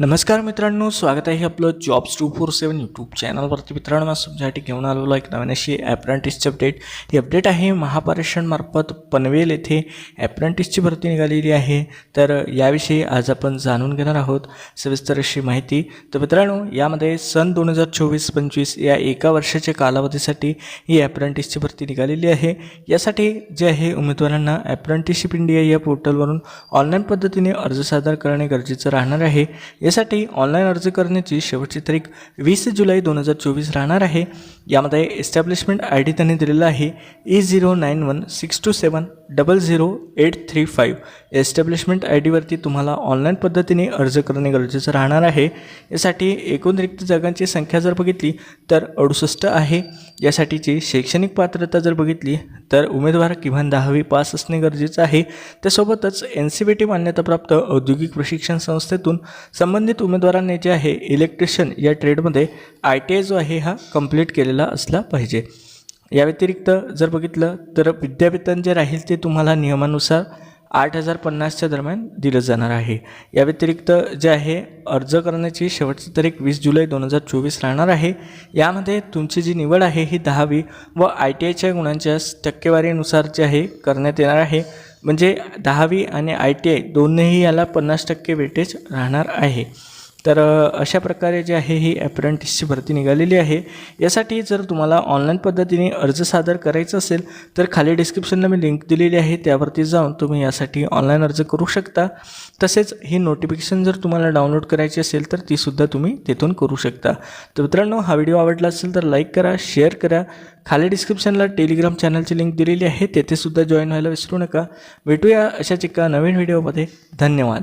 नमस्कार मित्रांनो स्वागत आहे आपलं jobs two four seven YouTube चॅनलवरती मित्रांनो तुमच्यासाठी घेऊन आलेलो एक नवीन अशी ॲप्रेंटिसची अपडेट ही अपडेट आहे महापारेषणमार्फत पनवेल येथे ॲप्रेंटिसची भरती निघालेली आहे. तर याविषयी आज आपण जाणून घेणार आहोत. सविस्तर अशी माहिती. तर मित्रांनो यामध्ये सन दोन हजार चोवीस पंचवीस या एका वर्षाच्या कालावधीसाठी ही ॲप्रेंटिसची भरती निघालेली आहे. यासाठी जे आहे उमेदवारांना ॲप्रेंटिसशिप इंडिया या पोर्टलवरून ऑनलाईन पद्धतीने अर्ज सादर करणे गरजेचं राहणार आहे. यासाठी ऑनलाईन अर्ज करण्याची शेवटची तारीख वीस जुलै दोन हजार चोवीस राहणार आहे. यामध्ये एस्टॅब्लिशमेंट आय डी त्यांनी दिलेला आहे. E zero nine one six two seven double zero eight three five establishment I डीवरती तुम्हाला ऑनलाईन पद्धतीने अर्ज करणे गरजेचं राहणार आहे. यासाठी एकूण रिक्त जागांची संख्या जर बघितली तर अडुसष्ट आहे. यासाठीची शैक्षणिक पात्रता जर बघितली तर उमेदवार किमान दहावी पास असणे गरजेचं आहे. त्यासोबतच एन सी बी टी मान्यताप्राप्त औद्योगिक प्रशिक्षण संस्थेतून संबंधित उमेदवारांनी जे आहे इलेक्ट्रिशियन या ट्रेडमध्ये आय टी आय जो आहे हा कंप्लीट केलेला असला पाहिजे. या व्यतिरिक्त जर बघितलं तर विद्यावेतन जे राहील ते तुम्हाला नियमानुसार आठ हजार पन्नासच्या दरम्यान दिलं जाणार आहे. या व्यतिरिक्त जे आहे अर्ज करण्याची शेवटची तारीख वीस जुलै दोन हजार चोवीस राहणार आहे. यामध्ये तुमची जी निवड आहे ही दहावी व आय टी आयच्या गुणांच्या टक्केवारीनुसार जे आहे करण्यात येणार आहे. म्हणजे दहावी आणि आय टी आय दोन्हीही याला पन्नास टक्के वेटेज राहणार आहे. तर अशा प्रकारे जे आहे ही ॲप्रेंटिसची भरती निघालेली आहे. यासाठी जर तुम्हाला ऑनलाईन पद्धतीने अर्ज सादर करायचा असेल तर खाली डिस्क्रिप्शनला मी लिंक दिलेली आहे. त्यावरती जाऊन तुम्ही यासाठी ऑनलाईन अर्ज करू शकता. तसेच ही नोटिफिकेशन जर तुम्हाला डाउनलोड करायची असेल तर तीसुद्धा तुम्ही तिथून करू शकता. तर मित्रांनो हा व्हिडिओ आवडला असेल तर लाईक करा शेअर करा. खाली डिस्क्रिप्शनला टेलिग्राम चॅनलची लिंक दिलेली आहे. तेथेसुद्धा जॉईन व्हायला विसरू नका. भेटूया अशाच एका नवीन व्हिडिओमध्ये धन्यवाद.